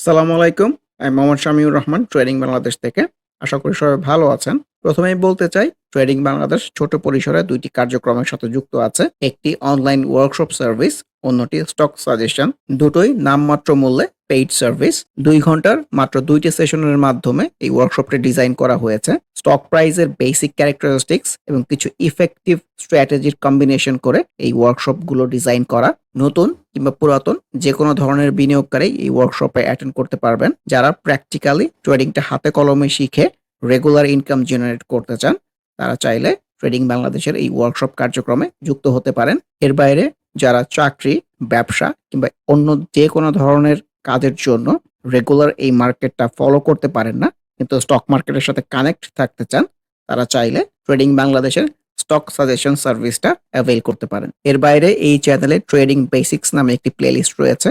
সালামু আলাইকুম। আমি মোহাম্মদ শামিউর রহমান ট্রেডিং বাংলাদেশ থেকে। আশা করি সবাই ভালো আছেন। প্রথমেই বলতে চাই ট্রেডিং বাংলাদেশ ছোট পরিসরে দুইটি কার্যক্রমের সাথে যুক্ত আছে। একটি অনলাইন ওয়ার্কশপ সার্ভিস, অন্যটি স্টক সাজেশন। দুটোই নামমাত্র মূল্যে পেইড সার্ভিস। দুই ঘণ্টার মাত্র ২ টি সেশনের মাধ্যমে এই ওয়ার্কশপটি ডিজাইন করা হয়েছে। স্টক প্রাইসের বেসিক ক্যারেক্টারিস্টিক্স এবং কিছু ইফেক্টিভ স্ট্র্যাটেজির কম্বিনেশন করে এই ওয়ার্কশপগুলো ডিজাইন করা। নতুন কিংবা পুরাতন যেকোনো ধরনের বিনিয়োগকারী এই ওয়ার্কশপে অ্যাটেন্ড করতে পারবেন। যারা প্র্যাকটিক্যালি ট্রেডিংটা হাতে কলমে শিখে রেগুলার ইনকাম জেনারেট করতে চান, তারা চাইলে ট্রেডিং বাংলাদেশের এই ওয়ার্কশপ কার্যক্রমে যুক্ত হতে পারেন। এর বাইরে যারা চাকরি, ব্যবসা কিংবা অন্য যেকোনো ধরনের কাজের জন্য রেগুলার এই মার্কেটটা ফলো করতে পারেন না, কিন্তু স্টক মার্কেটের সাথে কানেক্ট থাকতে চান, তারা চাইলে ট্রেডিং বাংলাদেশের স্টক সাজেশন সার্ভিসটা অ্যাভেইল করতে পারেন। এর বাইরে এই চ্যানেলে ট্রেডিং বেসিক্স নামে একটি প্লেলিস্ট রয়েছে।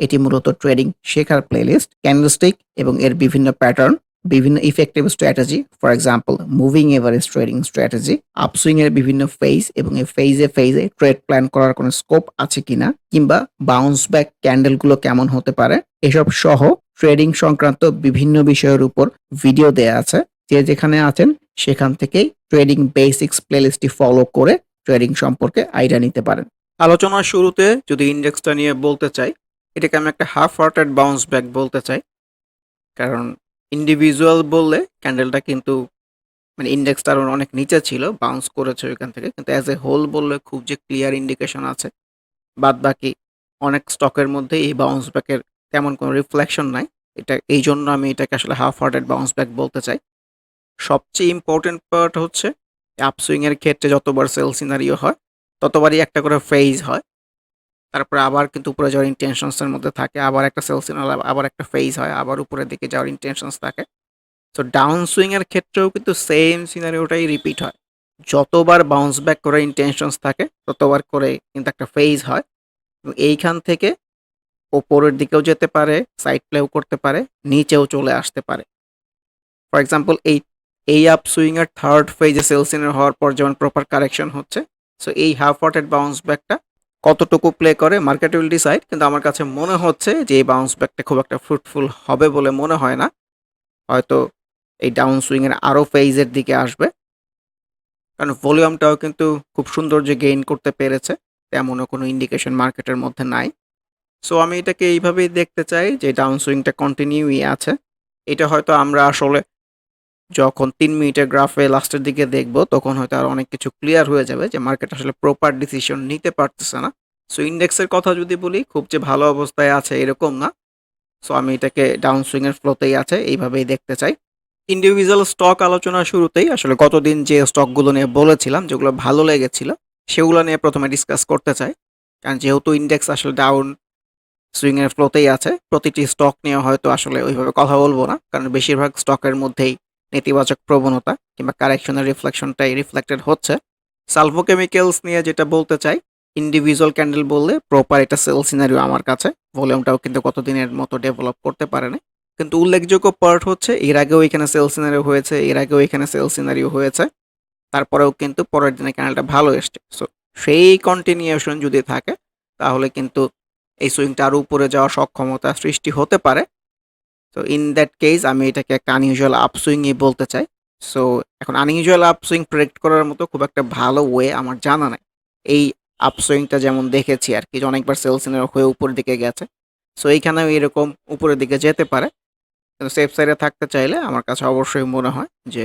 এটি মূলত ট্রেডিং শেখার প্লেলিস্ট। ক্যান্ডেলস্টিক এবং এর বিভিন্ন প্যাটার্ন, বিভিন্ন effective strategy, for example moving average trading strategy, upswing এর বিভিন্ন ফেজ এবং এই ফেজে, ফেজে ট্রেড প্ল্যান করার কোনো স্কোপ আছে কিনা কিংবা বাউন্স ব্যাক ক্যান্ডেলগুলো কেমন হতে পারে, এসব সহ ট্রেডিং সংক্রান্ত বিভিন্ন বিষয়ের উপর ভিডিও দেয়া আছে। যে যেখানে আছেন সেখান থেকেই ট্রেডিং বেসিক্স প্লেলিস্টটি ফলো করে ট্রেডিং সম্পর্কে আইডিয়া নিতে পারেন। আলোচনার শুরুতে যদি ইন্ডেক্সটা নিয়ে বলতে চাই, এটাকে আমি একটা হাফ হার্টেড বাউন্স ব্যাক বলতে চাই। কারণ ইন্ডিভিজুয়াল বললে ক্যান্ডেলটা কিন্তু মানে ইন্ডেক্সটা আরও অনেক নিচে ছিল, বাউন্স করেছে ওইখান থেকে। কিন্তু অ্যাজ এ হোল বললে খুব যে ক্লিয়ার ইন্ডিকেশন আছে, বাদ বাকি অনেক স্টকের মধ্যে এই বাউন্স ব্যাকের তেমন কোনো রিফ্লেকশন নাই। এটা এই জন্য আমি এটাকে আসলে হাফ হার্টেড বাউন্স ব্যাক বলতে চাই। সবচেয়ে ইম্পোর্টেন্ট পার্ট হচ্ছে আপসুইং এর ক্ষেত্রে যতবার সেল সিনারিও হয়, ততবারই একটা করে ফেজ হয়। তারপরে আবার কিন্তু উপরে যাওয়ার ইনটেনশনস এর মধ্যে থাকে। আবার একটা সেল সিনারিও আবার একটা ফেজ হয়। আবার উপরের দিকে যাওয়ার ইনটেনশনস থাকে। সো ডাউন সুইংয়ের ক্ষেত্রেও কিন্তু সেম সিনারিওটাই রিপিট হয়। যতবার বাউন্স ব্যাক করার ইন্টেনশনস থাকে, ততবার করে কিন্তু একটা ফেজ হয়। এবং এইখান থেকে ওপরের দিকেও যেতে পারে, সাইড প্লেও করতে পারে, নিচেও চলে আসতে পারে। ফর এক্সাম্পল এই এই আপসুইং এর থার্ড ফেজে সেল সিনারি হওয়ার পর যেমন প্রপার কারেকশন হচ্ছে, সো এই হাফ হার্টেড বাউন্স ব্যাকটা কতটুকু প্লে করে মার্কেট উইল ডিসাইড। কিন্তু আমার কাছে মনে হচ্ছে যে এই বাউন্স ব্যাকটা খুব একটা ফ্রুটফুল হবে বলে মনে হয় না। হয়তো এই ডাউন সুইং এর আরও ফেজের দিকে আসবে। কারণ ভলিউমটাও কিন্তু খুব সুন্দর যে গেইন করতে পেরেছে, তেমনও কোনো ইন্ডিকেশন মার্কেটের মধ্যে নাই। সো আমি এটাকে এইভাবেই দেখতে চাই যে ডাউন সুইংটা কন্টিনিউই আছে। এটা হয়তো আমরা আসলে যখন তিন মিনিটের গ্রাফে লাস্টের দিকে দেখব, তখন হয়তো আর অনেক কিছু ক্লিয়ার হয়ে যাবে যে মার্কেট আসলে প্রপার ডিসিশন নিতে পারতেছে না। সো ইন্ডেক্সের কথা যদি বলি, খুব যে ভালো অবস্থায় আছে এরকম না। সো আমি এটাকে ডাউন সুইংয়ের ফ্লোতেই আছে, এইভাবেই দেখতে চাই। ইন্ডিভিজুয়াল স্টক আলোচনার শুরুতেই আসলে গতদিন যে স্টকগুলো নিয়ে বলেছিলাম, যেগুলো ভালো লেগেছিল, সেগুলো নিয়ে প্রথমে ডিসকাস করতে চাই। কারণ যেহেতু ইন্ডেক্স আসলে ডাউন সুইংয়ের ফ্লোতেই আছে, প্রতিটি স্টক নিয়ে হয়তো আসলে ওইভাবে কথা বলব না। কারণ বেশিরভাগ স্টকের মধ্যেই নেতিবাচক প্রবণতা কিংবা কারেকশনের রিফ্লেকশনটাই রিফ্লেক্টেড হচ্ছে। সালভো কেমিক্যালস নিয়ে যেটা বলতে চাই, ইন্ডিভিজুয়াল ক্যান্ডেল বললে প্রপার এটা সেল সিনারিও আমার কাছে। ভলিউমটাও কিন্তু কতদিনের মতো ডেভেলপ করতে পারেনি। কিন্তু উল্লেখযোগ্য পার্ট হচ্ছে এর আগেও এখানে সেল সিনারিও হয়েছে, এর আগেও এখানে সেল সিনারিও হয়েছে। তারপরেও কিন্তু পরের দিনে ক্যান্ডেলটা ভালো এসছে। সো সেই কন্টিনিউশন যদি থাকে, তাহলে কিন্তু এই সুইংটা আরও উপরে যাওয়ার সক্ষমতা সৃষ্টি হতে পারে। সো ইন দ্যাট কেস আমি এটাকে একটা আনইউজুয়াল আপসুইংই বলতে চাই। সো এখন আনইউজুয়াল আপসুইং প্রেডিক্ট করার মতো খুব একটা ভালো ওয়ে আমার জানা নাই। এই আপসুইংটা যেমন দেখেছি আরকি যে অনেকবার সেলসিনের হয়ে উপরের দিকে গেছে। সো এইখানেও এরকম উপরের দিকে যেতে পারে। কিন্তু সেফ সাইডে থাকতে চাইলে আমার কাছে অবশ্যই মনে হয় যে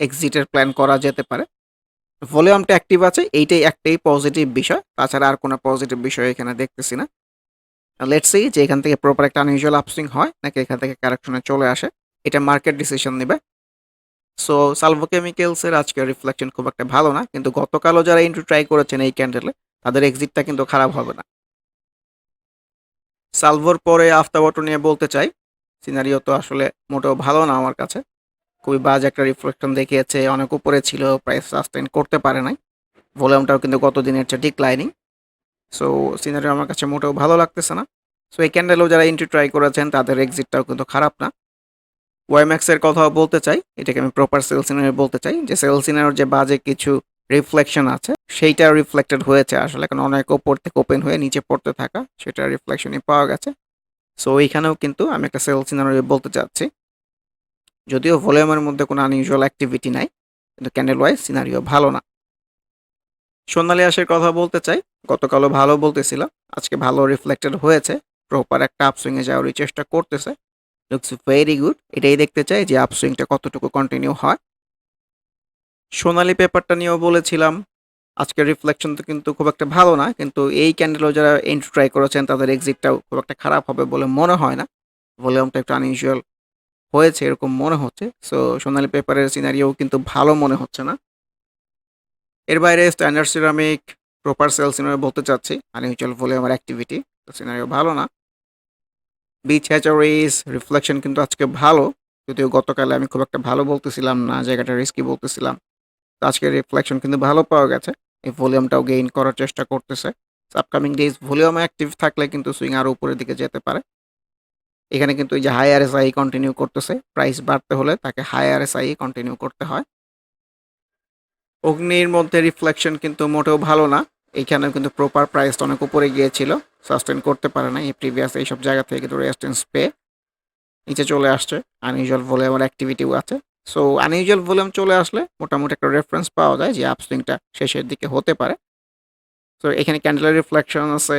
এক্সিটের প্ল্যান করা যেতে পারে। ভলিউমটা অ্যাক্টিভ আছে, এইটাই একটাই পজিটিভ বিষয়। তাছাড়া আর কোনো পজিটিভ বিষয় এখানে দেখতেছি না। লেটস সি যে এখান থেকে প্রপার একটা আনইউজুয়াল আপসুইং হয় নাকি এখান থেকে কারেকশনে চলে আসে। এটা মার্কেট ডিসিশন নিবে। সো সালভো কেমিক্যালস এর আজকের রিফ্লেকশন খুব একটা ভালো না। কিন্তু গতকালও যারা এন্ট্রি ট্রাই করেছেন এই ক্যান্ডেলে, তাদের এক্সিটটা কিন্তু খারাপ হবে না। সালভোর পরে আফতাবটো নিয়ে বলতে চাই। সিনারিও তো আসলে মোটেও ভালো না আমার কাছে। খুবই বাজে একটা রিফ্লেকশন দেখিয়েছে, অনেক উপরে ছিল, প্রাইস সাস্টেইন করতে পারে নাই। ভলিউমটাও কিন্তু গত দিনের চেয়ে ডিক্লাইনিং। সো সিনারিও আমার কাছে মোটেও ভালো লাগতেছে না। সো এই ক্যান্ডেলেও যারা এন্ট্রি ট্রাই করেছেন তাদের এক্সিটটাও কিন্তু খারাপ না। ওয়াইম্যাক্স এর কথাও বলতে চাই। এটাকে আমি প্রপার সেল সিনারিও বলতে চাই। যে সেল সিনারিওর যে বাজে কিছু রিফ্লেকশন আছে, সেইটা রিফ্লেক্টেড হয়েছে আসলে। কারণ অনেক ওপর থেকে ওপেন হয়ে নিচে পড়তে থাকা, সেটার রিফ্লেকশনই পাওয়া গেছে। সো এইখানেও কিন্তু আমি একটা সেল সিনারিও বলতে চাচ্ছি যদিও ভলিউমের মধ্যে কোনো আনইউজুয়াল অ্যাক্টিভিটি নাই কিন্তু ক্যান্ডেল ওয়াইজ সিনারিও ভালো না সোনালি আশের কথা বলতে চাই। গতকালও ভালো বলতেছিলাম। আজকে ভালো রিফ্লেক্টেড হয়েছে। প্রপার একটা আপসুইংয়ে যাওয়ারই চেষ্টা করতেছে। লুকস ভেরি গুড এটাই দেখতে চাই যে আপসুইংটা কতটুকু কন্টিনিউ হয়। সোনালি পেপারটা নিয়েও বলেছিলাম আজকের রিফ্লেকশন তো কিন্তু খুব একটা ভালো না, কিন্তু এই ক্যান্ডেলও যারা এন্ট্রি ট্রাই করেছেন, তাদের এক্সিটটাও খুব একটা খারাপ হবে বলে মনে হয় না। ভলিউমটা একটু আনইউজুয়াল হয়েছে, এরকম মনে হচ্ছে। সো সোনালি পেপারের সিনারিও কিন্তু ভালো মনে হচ্ছে না। এর বাইরে standard ceramic proper sell scenario বলতে চাচ্ছি। আনইউজুয়াল ভলিউমের অ্যাক্টিভিটি তো সিনারিও ভালো না। বিচ হ্যাচারিজ রিফ্লেকশন কিন্তু আজকে ভালো। যদিও গতকালে আমি খুব একটা ভালো বলতেছিলাম না, জায়গাটা রিস্কি বলতেছিলাম। তো আজকে রিফ্লেকশন কিন্তু ভালো পাওয়া গেছে। এই ভলিউমটাও গেইন করার চেষ্টা করতেছে। আপকামিং ডেজ ভলিউম অ্যাক্টিভ থাকলে কিন্তু সুইং আরও উপরের দিকে যেতে পারে। এখানে কিন্তু এই যে high R S I continue করতেছে। প্রাইস বাড়তে হলে তাকে high R S I continue করতে হয়। অগ্নির মধ্যে রিফ্লেকশন কিন্তু মোটেও ভালো না। এইখানে কিন্তু প্রপার প্রাইস অনেক উপরে গিয়েছিল। সাস্টেন করতে পারে না এই প্রিভিয়াস এইসব জায়গা থেকে কিন্তু রেজিস্ট্যান্স পেয়ে নিচে চলে আসছে। আনইউজুয়াল ভলিউমের অ্যাক্টিভিটিও আছে। সো আনইউজুয়াল ভলিউম চলে আসলে মোটামুটি একটা রেফারেন্স পাওয়া যায় যে আপসুইংটা শেষের দিকে হতে পারে। সো এখানে ক্যান্ডেলের রিফ্লেকশন আছে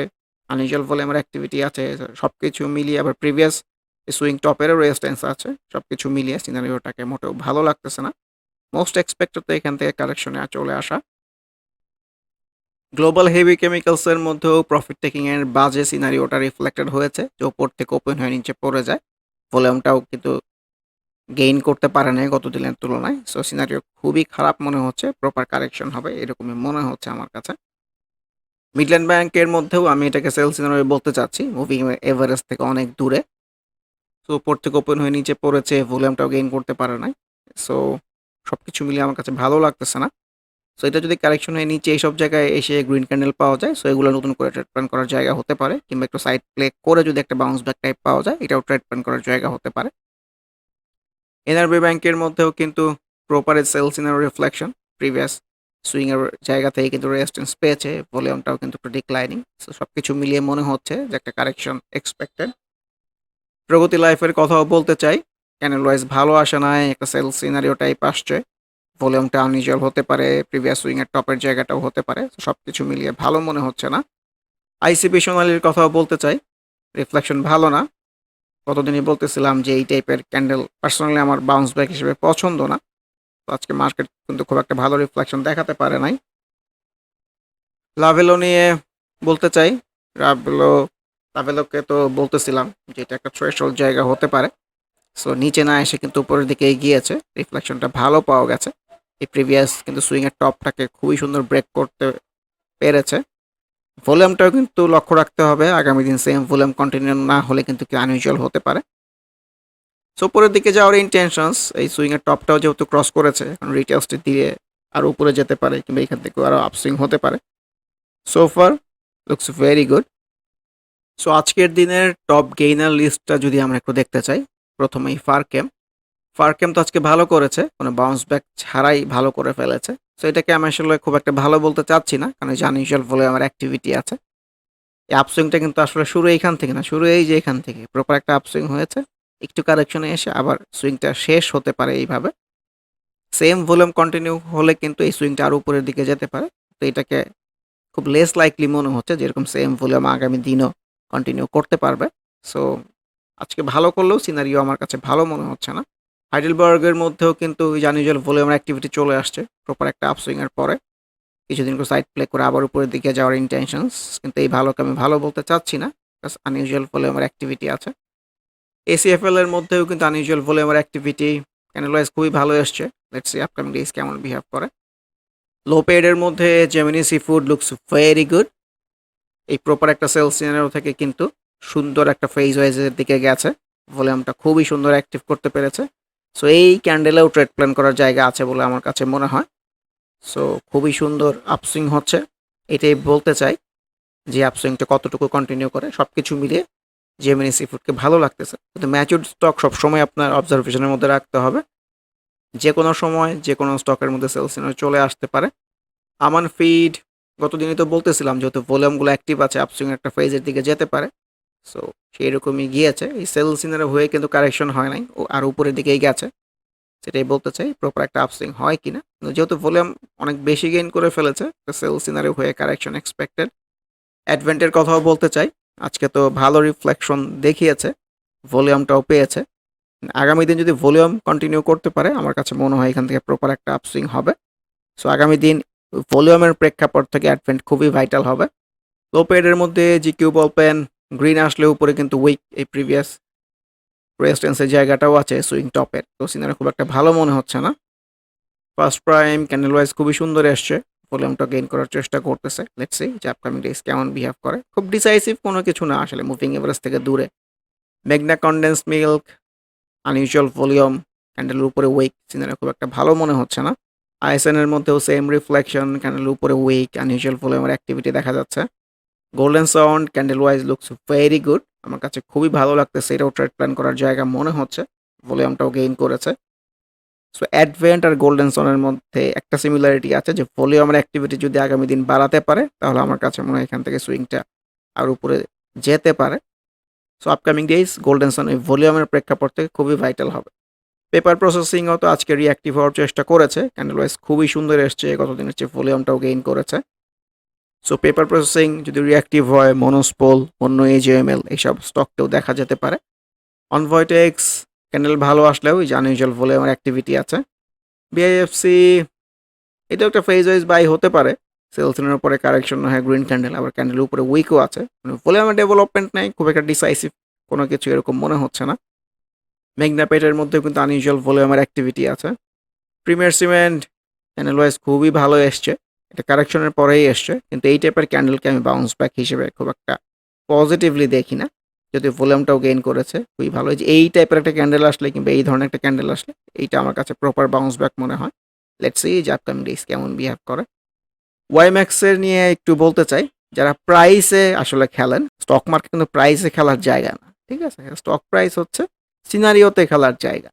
আনইউজুয়াল ভলিউমের অ্যাক্টিভিটি আছে সব কিছু মিলিয়ে আবার প্রিভিয়াস সুইং টপেরও রেজিস্ট্যান্স আছে সব কিছু মিলিয়ে সিনারিওটাকে মোটেও ভালো লাগতেছে না। মোস্ট এক্সপেক্টেড তো এখান থেকে কালেকশনে চলে আসা। গ্লোবাল হেভি কেমিক্যালসের মধ্যেও প্রফিট টেকিং এর বাজে সিনারিওটা রিফ্লেক্টেড হয়েছে, যে ওপর থেকে ওপেন হয়ে নিচে পড়ে যায়। ভলিউমটাও কিন্তু গেইন করতে পারে না গত দিনের তুলনায়। সো সিনারিও খুবই খারাপ মনে হচ্ছে প্রপার কারেকশন হবে, এরকমই মনে হচ্ছে আমার কাছে। মিডল্যান্ড ব্যাংকের মধ্যেও আমি এটাকে সেল সিনারিও বলতে চাচ্ছি মুভিং এভারেস্ট থেকে অনেক দূরে। সো উপর থেকে ওপেন হয়ে নিচে পড়েছে ভলিউমটাও গেইন করতে পারে নাই। সো সব কিছু মিলিয়ে আমার কাছে ভালো লাগতেছে না। সো এটা যদি কারেকশন হয়ে নিচে এইসব জায়গায় এসে গ্রিন ক্যান্ডেল পাওয়া যায় সো এগুলো নতুন করে ট্রেড প্ল্যান করার জায়গা হতে পারে, কিংবা একটু সাইড প্লে করে যদি একটা বাউন্স ব্যাক টাইপ পাওয়া যায়, এটাও ট্রেড প্ল্যান করার জায়গা হতে পারে। এনআরবি ব্যাংকের মধ্যেও কিন্তু proper sales in reflection previous swing এর জায়গা থেকে কিন্তু রেজিস্ট্যান্স পেয়েছে ভলিউমটাও কিন্তু একটু ডিক্লাইনিং সো সব কিছু মিলিয়ে মনে হচ্ছে যে একটা কারেকশন এক্সপেক্টেড প্রগতি লাইফের কথাও বলতে চাই ক্যানেল ওয়াইজ ভালো আসে নাই, একটা সেল সিনারিও টাইপ আসছে। ভলিউমটা আনইউজুয়াল হতে পারে প্রিভিয়াস সুইং এর টপের জায়গাটাও হতে পারে সব কিছু মিলিয়ে ভালো মনে হচ্ছে না। আইসিপি সোনালির কথাও বলতে চাই রিফ্লেকশন ভালো না। কতদিনই বলতেছিলাম যে এই টাইপের ক্যান্ডেল পার্সোনালি আমার বাউন্স ব্যাক হিসেবে পছন্দ না। তো আজকে মার্কেট কিন্তু খুব একটা ভালো রিফ্লেকশন দেখাতে পারে নাই। লাভেলো নিয়ে বলতে চাই লাভেলো লাভেলোকে তো বলতেছিলাম যে এটা একটা থ্রেশল জায়গা হতে পারে। সো নিচে না এসে কিন্তু উপরের দিকে এগিয়েছে রিফ্লেকশনটা ভালো পাওয়া গেছে। এই প্রিভিয়াস কিন্তু সুইংয়ের টপটাকে খুবই সুন্দর ব্রেক করতে পেরেছে। ভলিউমটাও কিন্তু লক্ষ্য রাখতে হবে। আগামী দিন সেম ভলিউম কন্টিনিউ না হলে কিন্তু কি আনইউজুয়াল হতে পারে। সো উপরের দিকে যাওয়ার ইন্টেনশনস এই সুইংয়ের টপটাও যেহেতু ক্রস করেছে, এখন রিটেলসটি দিয়ে আরও উপরে যেতে পারে কিংবা এখান থেকে আরও আপসুইং হতে পারে। So far looks very good so আজকের দিনের টপ গেইনার লিস্টটা যদি আমরা একটু দেখতে চাই প্রথমেই ফারকেম ফারকেম তো আজকে ভালো করেছে কোনো বাউন্স ব্যাক ছাড়াই ভালো করে ফেলেছে। সো এটাকে আমি আসলে খুব একটা ভালো বলতে চাচ্ছি না, কারণ জানি ইউজুয়াল বলে আমার অ্যাক্টিভিটি আছে। এই আপসুইংটা কিন্তু আসলে শুরু এইখান থেকে না, শুরু এই যে এখান থেকে। প্রপার একটা আপসুইং হয়েছে, একটু কারেকশনে এসে আবার সুইংটা শেষ হতে পারে এইভাবে। সেম ভলিউম কন্টিনিউ হলে কিন্তু এই সুইংটা আরও উপরের দিকে যেতে পারে। তো এটাকে খুব লেস লাইকলি মনে হচ্ছে যেরকম সেম ভলিউম আগামী দিনও কন্টিনিউ করতে পারবে। সো আজকে ভালো করলেও সিনারিও আমার কাছে ভালো মনে হচ্ছে না। হাইডেলবার্গের মধ্যেও কিন্তু ওই জানিজুয়াল ভলিউমের অ্যাক্টিভিটি চলে আসছে প্রপার একটা আপসুইংয়ের পরে। কিছুদিন করে সাইড প্লে করে আবার উপরের দিকে যাওয়ার ইন্টেনশনস কিন্তু এই ভালোকে আমি ভালো বলতে চাচ্ছি না আনইউজুয়াল ভলিউমের অ্যাক্টিভিটি আছে। এসিএফএল এর মধ্যেও কিন্তু আনইউজুয়াল ভলিউমের অ্যাক্টিভিটি ক্যানেলাইজ খুবই ভালো এসছে। লেটস সি আপকামিং ডেজ কেমন বিহেভ করে। লো পেডের মধ্যে Gemini sea food looks very good এই প্রপার একটা সেলস সিনারিও থেকে কিন্তু সুন্দর একটা ফেজ ওয়াইজের দিকে গেছে। ভলিউমটা খুবই সুন্দর অ্যাক্টিভ করতে পেরেছে। সো এই ক্যান্ডেলেও ট্রেড প্ল্যান করার জায়গা আছে বলে আমার কাছে মনে হয়। সো খুবই সুন্দর আপসুইং হচ্ছে। এটাই বলতে চাই যে আপসুইংটা কতটুকু কন্টিনিউ করে সব কিছু মিলিয়ে জেমিনি সি ফুডকে ভালো লাগতেছে। কিন্তু ম্যাচুর স্টক সবসময় আপনার অবজারভেশনের মধ্যে রাখতে হবে। যে কোনো সময়, যে কোনো স্টকের মধ্যে সেলস চলে আসতে পারে। আমান ফিড গতদিনই তো বলতেছিলাম যেহেতু ভলিউমগুলো অ্যাক্টিভ আছে আপসুইং একটা ফেজের দিকে যেতে পারে। সো সেই রকমই গিয়েছে। এই সেল সিনারি হয়ে কিন্তু কারেকশন হয় নাই। ও আর উপরের দিকেই গেছে। সেটাই বলতে চাই প্রপার একটা আপসিং হয় কিনা? কিন্তু যেহেতু ভলিউম অনেক বেশি গেইন করে ফেলেছে সেল সিনারি হয়ে কারেকশন এক্সপেক্টেড অ্যাডভেন্টের কথাও বলতে চাই। আজকে তো ভালো রিফ্লেকশন দেখিয়েছে ভলিউমটাও পেয়েছে। আগামী দিন যদি ভলিউম কন্টিনিউ করতে পারে, আমার কাছে মনে হয় এখান থেকে প্রপার একটা আপসুইং হবে। সো আগামী দিন ভলিউমের প্রেক্ষাপট থেকে অ্যাডভেন্ট খুবই ভাইটাল হবে। লো পেডের মধ্যে G Q ball pen green আসলে উপরে কিন্তু উইক এই প্রিভিয়াস রেজিস্ট্যান্সের জায়গাটাও আছে সুইং টপের তো সিনারি খুব একটা ভালো মনে হচ্ছে না। ফার্স্ট প্রাইম ক্যান্ডেল ওয়াইজ খুবই সুন্দর এসছে। ভলিউমটা গেইন করার চেষ্টা করতেছে। লেটস সি যে আপকামিং ডেজ কেমন বিহেভ করে। খুব ডিসাইসিভ কোনো কিছু না আসলে। মুভিং এভারেজ থেকে দূরে। মেগনা কন্ডেন্স মিল্ক আনইউজুয়াল ভলিউম ক্যান্ডেলের উপরে উইক সিনারি খুব একটা ভালো মনে হচ্ছে না। আইএসএন এর মধ্যেও সেম রিফ্লেকশন ক্যান্ডেলের উপরে উইক আনইউজুয়াল ভলিউমের অ্যাক্টিভিটি দেখা যাচ্ছে। Golden sound candle wise looks very good আমার কাছে খুবই ভালো লাগতেছে, এটাও ট্রেড প্ল্যান করার জায়গা মনে হচ্ছে ভলিউমটাও গেইন করেছে। সো অ্যাডভেন্ট আর গোল্ডেন সনের মধ্যে একটা সিমিলারিটি আছে যে ভলিউমের অ্যাক্টিভিটি যদি আগামী দিন বাড়াতে পারে, তাহলে আমার কাছে মনে হয় এখান থেকে সুইংটা আর উপরে যেতে পারে। So upcoming days Golden Son এই ভলিউমের প্রেক্ষাপট থেকে খুবই ভাইটাল হবে। পেপার প্রসেসিংও তো আজকে রিঅ্যাক্টিভ হওয়ার চেষ্টা করেছে ক্যান্ডেল ওয়াইজ খুবই সুন্দর এসছে, গতদিনের চেয়ে ভলিউমটাও গেইন করেছে। সো পেপার প্রসেসিং যদি রিঅ্যাক্টিভ হয় মনোস্পোল অন্য এজিএমএল এইসব স্টককেও দেখা যেতে পারে। অনভয়টেক্স ক্যান্ডেল ভালো আসলেও, এই যে বলে আমার অ্যাক্টিভিটি আছে। বিআইএফসি এটাও একটা ফেজ ওয়াইজ বাই হতে পারে। সেলসিনের উপরে কারেকশন হয় গ্রিন ক্যান্ডেল আবার ক্যান্ডেলের উপরে উইকও আছে। মানে আমার ডেভেলপমেন্ট নেই, খুব একটা ডিসাইসিভ কোনো কিছু এরকম মনে হচ্ছে না। মেঘনা পেটের মধ্যেও কিন্তু আনইউজুয়াল ভলিউমের অ্যাক্টিভিটি আছে। প্রিমিয়ার সিমেন্ট ক্যান্ডেল ওয়াইজ খুবই ভালো এসছে। এটা কারেকশনের পরেই এসছে, কিন্তু এই টাইপের ক্যান্ডেলকে আমি বাউন্স ব্যাক হিসেবে খুব একটা পজিটিভলি দেখি না। যদি ভলিউমটাও গেইন করেছে, খুবই ভালো। যে এই টাইপের একটা ক্যান্ডেল আসলে কিংবা এই ধরনের একটা ক্যান্ডেল আসলে, এইটা আমার কাছে প্রপার বাউন্স ব্যাক মনে হয়। লেটস সি যে আপকামিং ডেজ কেমন বিহেভ করে। ওয়াইম্যাক্সের নিয়ে একটু বলতে চাই, যারা প্রাইসে আসলে খেলেন স্টক মার্কেট কিন্তু প্রাইসে খেলার জায়গা না, ঠিক আছে? স্টক প্রাইস হচ্ছে সিনারিওতে খেলার জায়গা।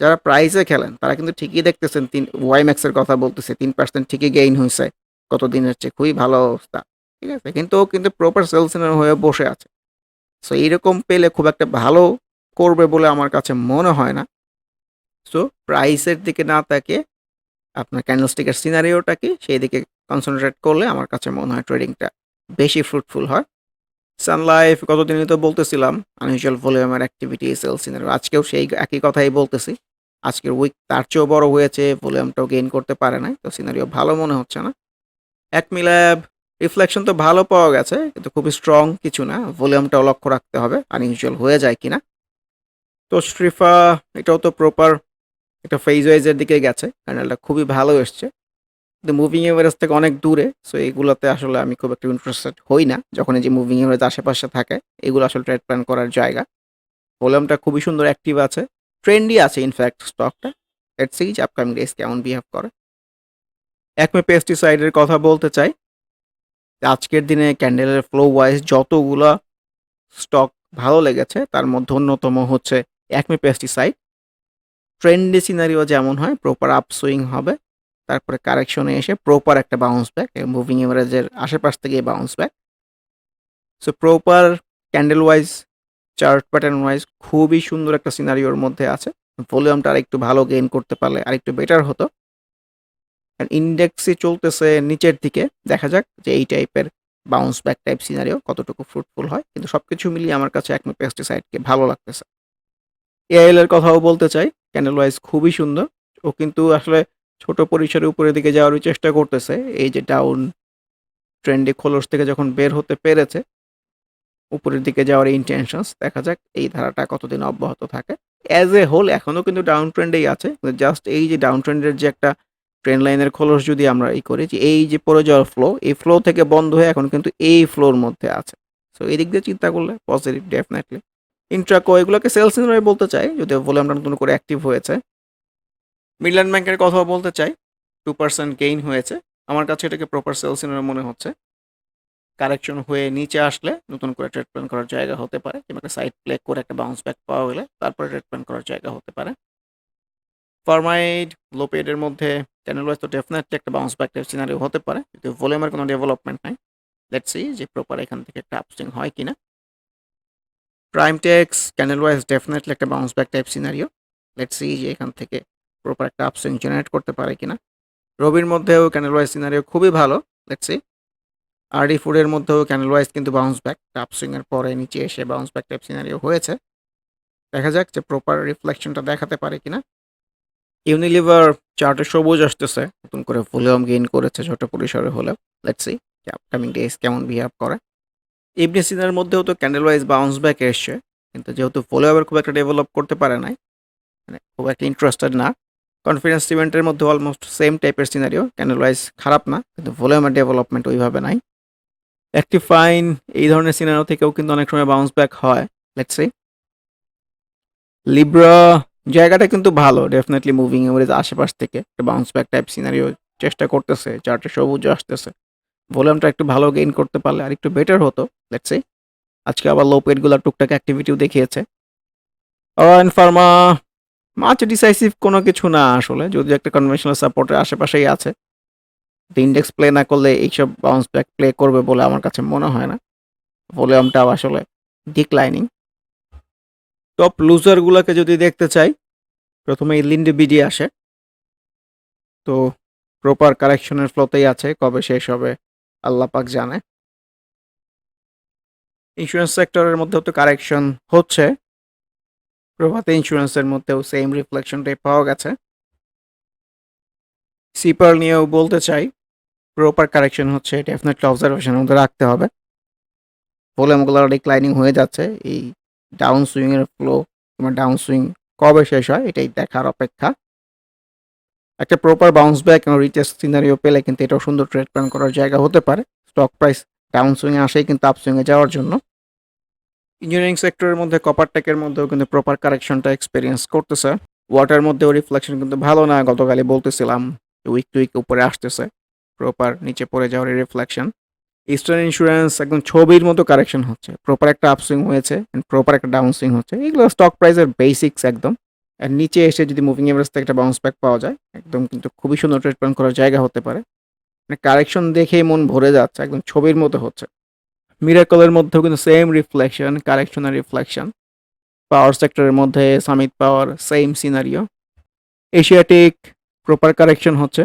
যারা প্রাইসে খেলেন, তারা কিন্তু ঠিকই দেখতেছেন তিন ওয়াইম্যাক্সের কথা বলতেছে, তিন পার্সেন্ট ঠিকই গেইন হয়েছে কত চেয়ে খুবই ভালো অবস্থা, ঠিক আছে? কিন্তু ও কিন্তু প্রপার সেলসিনার হয়ে বসে আছে। সো এইরকম পেলে খুব একটা ভালো করবে বলে আমার কাছে মনে হয় না। সো প্রাইসের দিকে না তাকে আপনার ক্যান্ডেলস্টিকের সিনারিওটা কি, সেই দিকে কনসেন্ট্রেট করলে আমার কাছে মনে হয় ট্রেডিংটা বেশি ফ্রুটফুল হয়। সানলাইফ গতদিনই তো বলতেছিলাম আনইউজুয়াল ভলিউমের অ্যাক্টিভিটি সেল সিনারিও আজকেও সেই একই কথাই বলতেছি। আজকের উইক তার চেয়েও বড় হয়েছে ভলিউমটাও গেইন করতে পারে না তো সিনারিও ভালো মনে হচ্ছে না। এক মিল্যাব রিফ্লেকশন তো ভালো পাওয়া গেছে, কিন্তু খুবই স্ট্রং কিছু না ভলিউমটাও লক্ষ্য রাখতে হবে আনইউজুয়াল হয়ে যায় কিনা। তো স্ট্রিফা এটাও তো প্রপার একটা ফেজ ওয়াইজের দিকে গেছে ক্যান্ডেলটা খুবই ভালো এসছে। কিন্তু মুভিং এভারেজ থেকে অনেক দূরে সো এইগুলোতে আসলে আমি খুব একটা ইন্টারেস্টেড হই না। যখন এই যে মুভিং এভারেজ আশেপাশে থাকে, এগুলো আসলে ট্রেড প্ল্যান করার জায়গা। ভলিউমটা খুবই সুন্দর অ্যাক্টিভ আছে ট্রেন্ডই আছে ইনফ্যাক্ট স্টকটা এট সিজ আপকামিং ডেজ কেমন বিহেভ করে। একমে পেস্টিসাইডের কথা বলতে চাই। আজকের দিনে ক্যান্ডেলের ফ্লো ওয়াইজ যতগুলা স্টক ভালো লেগেছে, তার মধ্যে অন্যতম হচ্ছে একমে পেস্টিসাইড ট্রেন্ডি সিনারিও যেমন হয় প্রপার আপসুইং হবে। তারপরে কারেকশনে এসে প্রপার একটা বাউন্স ব্যাক মুভিং এভারেজের আশেপাশ থেকে bounce back so proper candle wise chart pattern wise খুবই সুন্দর একটা সিনারিওর মধ্যে আছে। ভলিউমটা আরেকটু ভালো গেইন করতে পারলে আরেকটু বেটার হতো। ইন্ডেক্সই চলতেছে নিচের দিকে। দেখা যাক যে এই টাইপের বাউন্স ব্যাক টাইপ সিনারিও কতটুকু ফ্রুটফুল হয়। কিন্তু সবকিছু মিলিয়ে আমার কাছে একমে পেস্টিসাইডকে ভালো লাগতেছে। এআইএল এর কথাও বলতে চাই। ক্যান্ডেল ওয়াইজ খুবই সুন্দর। ও কিন্তু আসলে ছোট পরিসরে উপরের দিকে যাওয়ার চেষ্টা করতেছে। এই যে ডাউন ট্রেন্ডে খোলস থেকে যখন বের হতে পেরেছে, উপরের দিকে যাওয়ার ইন্টেনশনস দেখা যাক এই ধারাটা কতদিন অব্যাহত থাকে। অ্যাজ এ হোল এখনও কিন্তু ডাউন ট্রেন্ডেই আছে। জাস্ট এই যে ডাউন ট্রেন্ডের যে একটা ট্রেন্ড লাইনের খোলস যদি আমরা এই করি, যে এই যে পড়ে যাওয়ার ফ্লো এই ফ্লো থেকে বন্ধ হয়ে এখন কিন্তু এই ফ্লোর মধ্যে আছে। সো এই দিক দিয়ে চিন্তা করলে পজিটিভ ডেফিনেটলি ইন্ট্রাকো এগুলোকে সেলস বলতে চাই যদি ভলিউমটা নতুন করে অ্যাক্টিভ হয়েছে। মিডল্যান্ড ব্যাংকের কথা বলতে চাই। টু পার্সেন্ট গেইন হয়েছে। আমার কাছে এটাকে প্রপার ইনভাবে মনে হচ্ছে। কারেকশন হয়ে নিচে আসলে নতুন করে ট্রেড প্ল্যান করার জায়গা হতে পারে কিংবা একটা সাইড প্লে করে একটা বাউন্স ব্যাক পাওয়া গেলে তারপরে ট্রেড প্ল্যান করার জায়গা হতে পারে। ফার্মাইড লোপেডের মধ্যে চ্যানেল ওয়াইজ তো ডেফিনেটলি একটা বাউন্স ব্যাক টাইপ সিনারিও হতে পারে। কিন্তু ভলিউমের কোনো ডেভেলপমেন্ট নাই। লেটস সি যে প্রপার এখান থেকে একটা আপসুইং হয় কিনা। Prime Tex candle wise definitely একটা bounce back type scenario let's see যে এখান থেকে প্রপার একটা আপসুইং জেনারেট করতে পারে কিনা। রবির মধ্যেও ক্যান্ডেল ওয়াইজ সিনারিও খুবই ভালো লেটস সি আরডি ফুডের মধ্যেও ক্যান্ডেল ওয়াইজ কিন্তু বাউন্স ব্যাক আপসুইং এর পরে নিচে এসে বাউন্স ব্যাক টাইপ সিনারিও হয়েছে। দেখা যাক যে প্রপার রিফ্লেকশনটা দেখাতে পারে কিনা। ইউনিলিভার চার্টে সবুজ আসতেছে, নতুন করে ভলিউম গেইন করেছে ছোট পরিসরে হলেও লেটস আপকামিং ডেজ কেমন বিহেভ করে। ইবনে সিনার মধ্যেও তো ক্যান্ডেল ওয়াইজ বাউন্স ব্যাক এসছে, কিন্তু যেহেতু ভলিউমের খুব একটা ডেভেলপ করতে পারে নাই মানে খুব একটা ইন্টারেস্টেড না। কনফিডেন্স ইভেন্টের মধ্যে অলমোস্ট সেম টাইপের সিনারিও ক্যান্ডেল ওয়াইজ খারাপ না, কিন্তু ভলিউমের ডেভেলপমেন্ট ওইভাবে নাই। একটি ফাইন এই ধরনের সিনারিও থেকেও কিন্তু অনেক সময় বাউন্স ব্যাক হয় লেটস সি লিব্রা জায়গাটা কিন্তু ভালো ডেফিনেটলি মুভিং এভারেজ আশেপাশ থেকে বাউন্স ব্যাক টাইপ সিনারিও চেষ্টা করতেছে চারটে সবুজ আসতেছে। ভলিউমটা একটু ভালো গেইন করতে পারলে আর একটু বেটার হতো লেটস আজকে আবার লো পেটগুলো টুকটাক অ্যাক্টিভিটিও দেখিয়েছে। অন ফার্মা মাছ ডিসাইসিভ কোনো কিছু না আসলে, যদি একটা কনভেনশনাল সাপোর্টের আশেপাশেই আছে। ইন্ডেক্স প্লে না করলে এইসব বাউন্স ব্যাক প্লে করবে বলে আমার কাছে মনে হয় না। ভলিউমটাও আসলে ডিক্লাইনিং টপ লুজারগুলোকে যদি দেখতে চাই প্রথমে লিন্ডে বিডি আসে। তো প্রপার কারেকশনের ফ্লোতেই আছে, কবে শেষ হবে আল্লাহ পাক জানে। ইন্স্যুরেন্স সেক্টরের মধ্যেও তো কারেকশন হচ্ছে। প্রভাতে ইন্স্যুরেন্সের মধ্যেও সেম রিফ্লেকশনটাই পাওয়া গেছে। সিপার নিয়েও বলতে চাই প্রপার কারেকশন হচ্ছে ডেফিনেটলি অবজারভেশনের মধ্যে রাখতে হবে। ভলিউমগুলো ডিক্লাইনিং হয়ে যাচ্ছে, এই ডাউন সুইংয়ের ফ্লো কিংবা ডাউন সুইং কবে শেষ হয়, এটাই দেখার অপেক্ষা। একটা প্রপার বাউন্স ব্যাক এবং রিটেস্ট সিনারিও পেলে কিন্তু এটাও সুন্দর ট্রেড প্ল্যান করার জায়গা হতে পারে। স্টক প্রাইস ডাউন সুইংয়ে আসেই কিন্তু আপ সুইংয়ে যাওয়ার জন্য। ইঞ্জিনিয়ারিং সেক্টরের মধ্যে কপার টেকের মধ্যেও কিন্তু প্রপার কারেকশনটা এক্সপিরিয়েন্স করতেছে। ওয়াটার মধ্যেও রিফ্লেকশন কিন্তু ভালো না, গতকালই বলতেছিলাম উইক টু উইক উপরে আসতেছে। প্রপার নিচে পড়ে যাওয়ার রিফ্লেকশন ইস্টার্ন ইন্স্যুরেন্স একদম ছবির মতো কারেকশন হচ্ছে। প্রপার একটা আপসুইং হয়েছে অ্যান্ড প্রপার একটা ডাউন সুইং হচ্ছে। এগুলো স্টক প্রাইসের বেসিক্স একদম। আর নিচে এসে যদি মুভিং এভারেজ থেকে একটা বাউন্স ব্যাক পাওয়া যায়, একদম কিন্তু খুবই সুন্দর ট্রিটমেন্ট করার জায়গা হতে পারে। মানে কারেকশন দেখেই মন ভরে যাচ্ছে, একদম ছবির মতো হচ্ছে। মিরাকলের মধ্যেও কিন্তু সেম রিফ্লেকশন কারেকশন আর রিফ্লেকশন পাওয়ার সেক্টরের মধ্যে Summit power same scenario Asiatic proper correction হচ্ছে।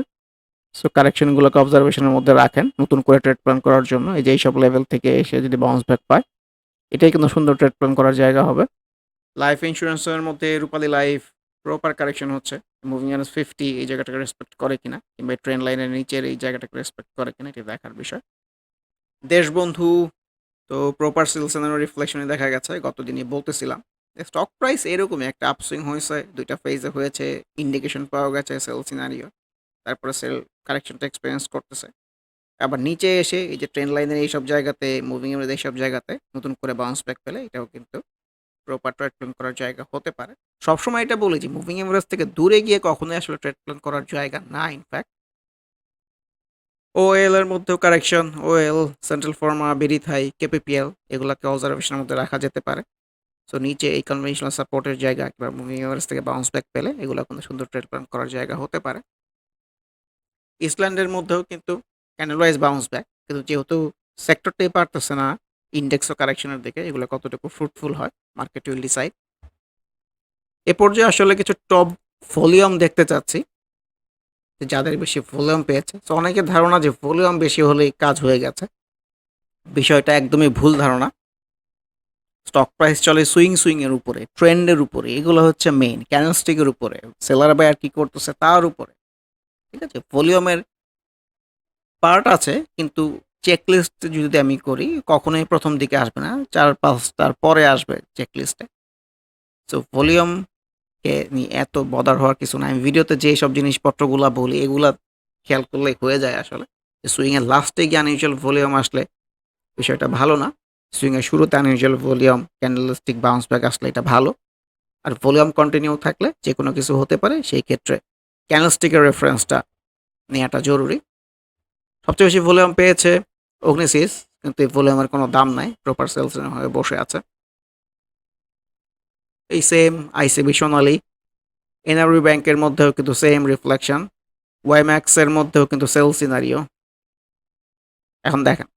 সো কারেকশনগুলোকে অবজারভেশনের মধ্যে রাখেন নতুন করে ট্রেড প্ল্যান করার জন্য। এই যে এইসব লেভেল থেকে এসে যদি বাউন্স ব্যাক পায়, এটাই কিন্তু সুন্দর ট্রেড প্ল্যান করার জায়গা হবে। লাইফ ইন্স্যুরেন্সের মধ্যে রূপালী লাইফ প্রপার কারেকশন হচ্ছে। মুভিং অ্যান্স ফিফটি এই জায়গাটাকে রেসপেক্ট করে কিনা? কিংবা ট্রেন লাইনের নিচের এই জায়গাটাকে রেসপেক্ট করে কিনা, এটি দেখার বিষয়। দেশবন্ধু তো প্রপার সিলসেনের রিফ্লেকশনে দেখা গেছে গত দিনই বলতেছিলাম স্টক প্রাইস এরকমই একটা আপসুইং হয়েছে, দুইটা ফেজে হয়েছে ইন্ডিকেশন পাওয়া গেছে সেল সিনারিও তারপরে সেল কারেকশনটা এক্সপিরিয়েন্স করতেছে। আবার নিচে এসে এই যে ট্রেন লাইনের এইসব জায়গাতে মুভিং এর এইসব জায়গাতে নতুন করে বাউন্স ব্যাক পেলে এটাও কিন্তু প্রপার ট্রেড প্ল্যান করার জায়গা হতে পারে। সবসময় এটা বলি যে মুভিং এভারেজ থেকে দূরে গিয়ে কখনোই আসলে ট্রেড প্ল্যান করার জায়গা না ইনফ্যাক্ট ওএল এর মধ্যেও কারেকশন ওএল সেন্ট্রাল ফর্মা বেরিথাই কেপিপিএল এগুলোকে অবজারভেশনের মধ্যে রাখা যেতে পারে। সো নিচে এই কনভেনশনাল সাপোর্টের জায়গা কিংবা মুভিং এভারেজ থেকে বাউন্স ব্যাক পেলে এগুলো কিন্তু সুন্দর ট্রেড প্ল্যান করার জায়গা হতে পারে। ইসল্যান্ডের মধ্যেও কিন্তু ক্যান্ডেল ওয়াইজ বাউন্স ব্যাক কিন্তু যেহেতু সেক্টরটাই পারতেছে না ইন্ডেক্স ও কারেকশনের দিকে এগুলো কতটুকু ফ্রুটফুল হয় মার্কেট উইল ডিসাইড এ পর্যায়ে আসলে কিছু টপ ভলিউম দেখতে চাচ্ছি। যাদের বেশি ভলিউম পেয়েছে। তো অনেকের ধারণা যে ভলিউম বেশি হলেই কাজ হয়ে গেছে। বিষয়টা একদমই ভুল ধারণা। স্টক প্রাইস চলে সুইং সুইং এর উপরে, ট্রেন্ডের উপরে, এগুলো হচ্ছে মেইন ক্যান্ডেলস্টিকের উপরে। সেলার বায়ার কি করতেছে তার উপরে। ঠিক আছে? ভলিউমের পার্ট আছে, কিন্তু চেকলিস্ট যদি আমি করি, কখনোই প্রথম দিকে আসবে না, চার পাঁচটার পরে আসবে চেকলিস্টে সো ভলিউমকে নিয়ে এত বদার হওয়ার কিছু না আমি ভিডিওতে যে সব জিনিসপত্রগুলো বলি, এগুলা খেয়াল করলে হয়ে যায় আসলে। সুইংয়ের লাস্টে গিয়ে আনইউজুয়াল ভলিউম আসলে বিষয়টা ভালো না। সুইংয়ের শুরুতে unusual volume candlestick bounce back আসলে এটা ভালো। আর ভলিউম কন্টিনিউ থাকলে যে কোনো কিছু হতে পারে, সেই ক্ষেত্রে ক্যান্ডেলস্টিকের রেফারেন্সটা নেওয়াটা জরুরি। সবচেয়ে বেশি ভলিউম পেয়েছে অগ্নিসিস কিন্তু এই ভলিউমের কোনো দাম নাই প্রপার সেলস হয়ে বসে আছে। এই সেম আইসিবি সোনালি এনআরবি ব্যাংকের মধ্যেও কিন্তু সেম রিফ্লেকশন ওয়াইম্যাক্সের মধ্যেও কিন্তু সেল সিনারিও এখন দেখেন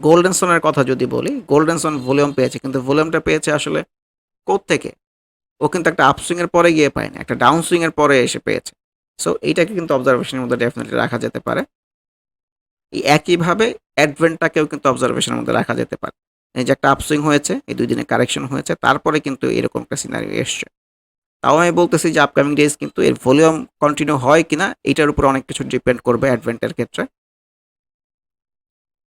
গোল্ডেন সোনের কথা যদি বলি গোল্ডেন সোন ভলিউম পেয়েছে, কিন্তু ভলিউমটা পেয়েছে আসলে কোত্থেকে? ও কিন্তু একটা আপসুইং এর পরে গিয়ে পায়নি। একটা ডাউন সুইং এর পরে এসে পেয়েছে। সো এইটাকে কিন্তু অবজারভেশনের মধ্যে ডেফিনিটলি রাখা যেতে পারে। এই একইভাবে অ্যাডভেন্টটাকেও কিন্তু অবজারভেশনের মধ্যে রাখা যেতে পারে। এই যে একটা আপসুইং হয়েছে, এই দুই দিনে কারেকশন হয়েছে, তারপরে কিন্তু এরকম একটা সিনারিও এসছে। তাও আমি বলতেছি যে আপকামিং ডেজ কিন্তু এর ভলিউম কন্টিনিউ হয় কিনা এটার উপর অনেক কিছু ডিপেন্ড করবে অ্যাডভেন্টের ক্ষেত্রে।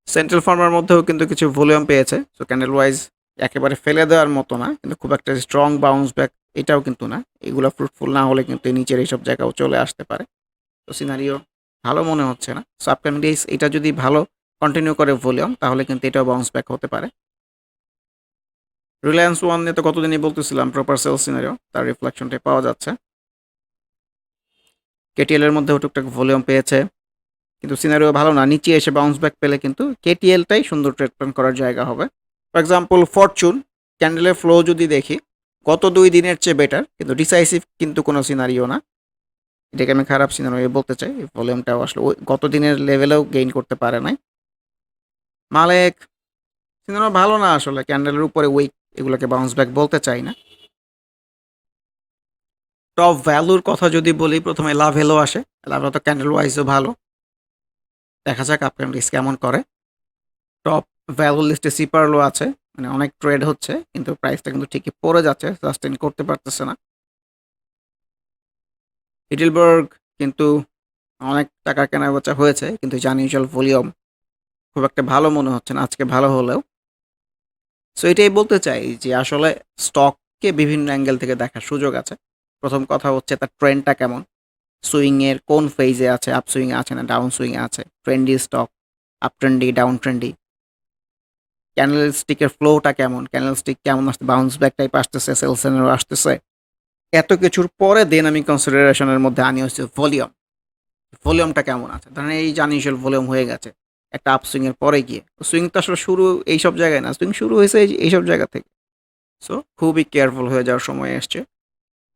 সেন্ট্রাল ফার্মার মধ্যেও কিন্তু কিছু ভলিউম পেয়েছে। সো ক্যান্ডেল ওয়াইজ একেবারে ফেলে দেওয়ার মতো না। কিন্তু খুব একটা স্ট্রং বাউন্স ব্যাক এটাও কিন্তু না। এগুলা ফ্রুটফুল না হলে কিন্তু নিচের এইসব জায়গাও চলে আসতে পারে। তো সিনারিও ভালো মনে হচ্ছে না। সো আপকামিং ডেজ এটা যদি ভালো কন্টিনিউ করে ভলিউম তাহলে কিন্তু এটাও বাউন্স ব্যাক হতে পারে। রিলায়েন্স ওয়ান নিয়ে তো গতদিনই বলতেছিলাম প্রপার সেল সিনারিও তার রিফ্লেকশনটাই পাওয়া যাচ্ছে। কেটিএল এর মধ্যেও টুকটাক ভলিউম পেয়েছে। কিন্তু সিনারিও ভালো না। নিচে এসে বাউন্স ব্যাক পেলে কিন্তু কেটিএলটাই সুন্দর প্ল্যান করার জায়গা হবে। ফর এক্সাম্পল ফরচুন ক্যান্ডেলের ফ্লো যদি দেখি, গত দুই দিনের চেয়ে বেটার কিন্তু ডিসাইসিভ কিন্তু কোনো সিনারিও না। এটাকে আমি খারাপ সিনারিও বলতে চাই। ভলিউমটাও আসলে ওই গত দিনের লেভেলেও গেইন করতে পারে নাই। মালেক সিনারিও ভালো না আসলে ক্যান্ডেলের উপরে উইক এগুলোকে বাউন্স ব্যাক বলতে চাই না। টপ ভ্যালুর কথা যদি বলি, প্রথমে লাভেলো আসে। লাভেলো তো ক্যান্ডেল ওয়াইজও ভালো। দেখা যাক আপকামিং ডেজ কেমন করে। টপ ভ্যালু লিস্টে সিপারলো আছে। মানে অনেক ট্রেড হচ্ছে, কিন্তু প্রাইসটা কিন্তু ঠিকই পড়ে যাচ্ছে। সাস্টেইন করতে পারতেছে না। হিডেলবার্গ কিন্তু অনেক টাকার কেনাবেচা হয়েছে, কিন্তু যে আনইউজুয়াল ভলিউম খুব একটা ভালো মনে হচ্ছে না, আজকে ভালো হলেও। সো এটাই বলতে চাই যে আসলে স্টককে বিভিন্ন অ্যাঙ্গেল থেকে দেখার সুযোগ আছে। প্রথম কথা হচ্ছে তার ট্রেন্ডটা কেমন? সুইংয়ের কোন ফেজে আছে? আপ সুইং আছে না ডাউন সুইং আছে? Trendy stock, up trendy, down trendy. Candle স্টিকের ফ্লোটা কেমন? ক্যান্ডেল স্টিক কেমন আসতে বাউন্স ব্যাক টাইপ আসতেছে, সেল সিনারিও আসতেছে। এত কিছুর পরে দেন আমি কনসিডারেশন এর মধ্যে আনি হচ্ছে ভলিউম। ভলিউমটা কেমন আছে? ধরেন এই যে ভলিউম হয়ে গেছে। একটা আপ সুইং এর পরে গিয়ে। সুইং তো আসলে শুরু এইসব জায়গায় না। সুইং শুরু হয়েছে এই এইসব জায়গা থেকে। সো খুবই কেয়ারফুল হয়ে যাওয়ার সময় এসছে।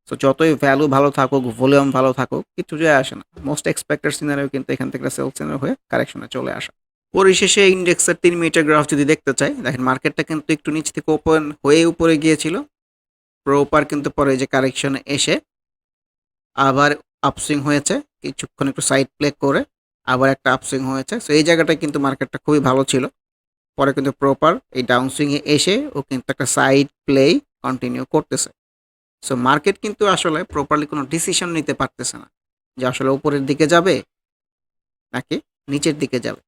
সো যতই ভ্যালু ভালো থাকুক, ভলিউম ভালো থাকুক কিছু যায় আসে না। মোস্ট এক্সপেক্টেড সিনারিও কিন্তু এখান থেকে সেল সিনারিও হয়ে কারেকশনে চলে আসা। পরিশেষে ইন্ডেক্সের তিন মিটার গ্রাফ যদি দেখতে চাই, দেখেন মার্কেটটা কিন্তু একটু নিচ থেকে ওপেন হয়ে উপরে গিয়েছিল। প্রপার কিন্তু পরে যে কারেকশনে এসে আবার আপসুইং হয়েছে। কিছুক্ষণ একটু সাইড প্লে করে আবার একটা আপসুইং হয়েছে। সো এই জায়গাটায় কিন্তু মার্কেটটা খুবই ভালো ছিল। পরে কিন্তু প্রপার এই ডাউন সুইং এ এসে ও কিন্তু একটা সাইড প্লে কন্টিনিউ করতেছে। সো মার্কেট কিন্তু আসলে প্রপারলি কোনো ডিসিশন নিতে পারতেছে না। যে আসলে উপরের দিকে যাবে নাকি নিচের দিকে যাবে।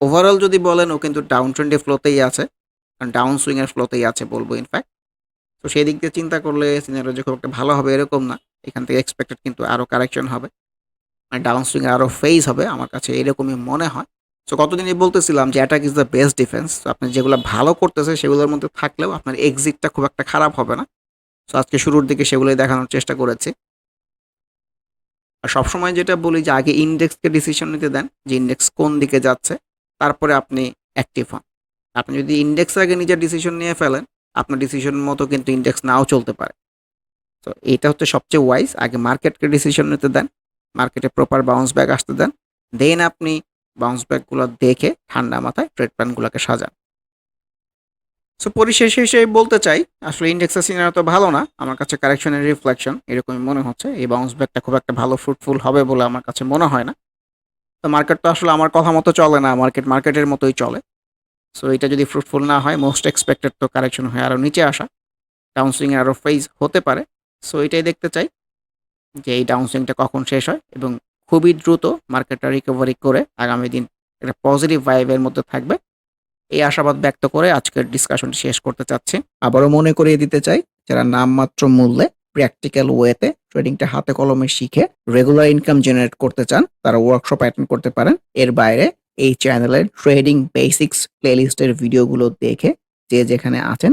ওভারঅল যদি বলেন, ও কিন্তু ডাউন ট্রেন্ডে ফ্লোতেই আছে। কারণ ডাউন সুইং এর ফ্লোতেই আছে বলব ইনফ্যাক্ট। তো সেই দিক দিয়ে চিন্তা করলে সিনারিও যে খুব একটা ভালো হবে এরকম না। এখান থেকে এক্সপেক্টেড কিন্তু আরও কারেকশন হবে। মানে ডাউন সুইং আরও ফেজ হবে আমার কাছে এরকমই মনে হয়। সো গতদিনই বলতেছিলাম যে attack is the best defence. আপনি যেগুলো ভালো করতেছে সেগুলোর মধ্যে থাকলেও আপনার এক্সিটটা খুব একটা খারাপ হবে না। সো আজকে শুরুর দিকে সেগুলোই দেখানোর চেষ্টা করেছি। আর সবসময় যেটা বলি যে আগে ইন্ডেক্সকে ডিসিশন নিতে দেন যে ইন্ডেক্স কোন দিকে যাচ্ছে। তারপরে আপনি অ্যাক্টিভ হন। আপনি যদি ইন্ডেক্স আগে নিজের ডিসিশন নিয়ে ফেলেন, আপনার ডিসিশন মতো কিন্তু ইন্ডেক্স নাও চলতে পারে। তো এটা হচ্ছে সবচেয়ে ওয়াইজ আগে মার্কেটকে ডিসিশন নিতে দেন। মার্কেটে প্রপার বাউন্স ব্যাক আসতে দেন। দেন আপনি বাউন্স ব্যাকগুলো দেখে ঠান্ডা মাথায় ট্রেড প্ল্যানগুলোকে সাজান। সো পরিশেষে এসে বলতে চাই, আসলে ইন্ডেক্সের সিনারিও তো ভালো না। আমার কাছে কারেকশনের রিফ্লেকশন এরকমই মনে হচ্ছে। এই বাউন্স ব্যাকটা খুব একটা ভালো ফ্রুটফুল হবে বলে আমার কাছে মনে হয় না। তো মার্কেট তো আসলে আমার কথা মতো চলে না। মার্কেট মার্কেটের মতোই চলে। সো এটা যদি ফ্রুটফুল না হয় মোস্ট এক্সপেক্টেড তো কারেকশন হয়ে আরও নিচে আসা। ডাউন এর আরও ফেজ হতে পারে। সো এটাই দেখতে চাই যে এই ডাউন সুইংটা কখন শেষ হয় এবং খুবই দ্রুত মার্কেটটা রিকভারি করে আগামী দিন একটা পজিটিভ ভাইবের মধ্যে থাকবে। এই আশাবাদ ব্যক্ত করে আজকের ডিসকাশনটি শেষ করতে চাচ্ছি। আবারও মনে করিয়ে দিতে চাই, যারা নামমাত্র মূল্যে প্র্যাকটিক্যাল ওয়েতে ট্রেডিংটা হাতে কলমে শিখে রেগুলার ইনকাম জেনারেট করতে চান, তারা ওয়ার্কশপ অ্যাটেন্ড করতে পারেন। এর বাইরে এই চ্যানেলের ট্রেডিং বেসিক্স প্লেলিস্টের ভিডিওগুলো দেখে যে যেখানে আছেন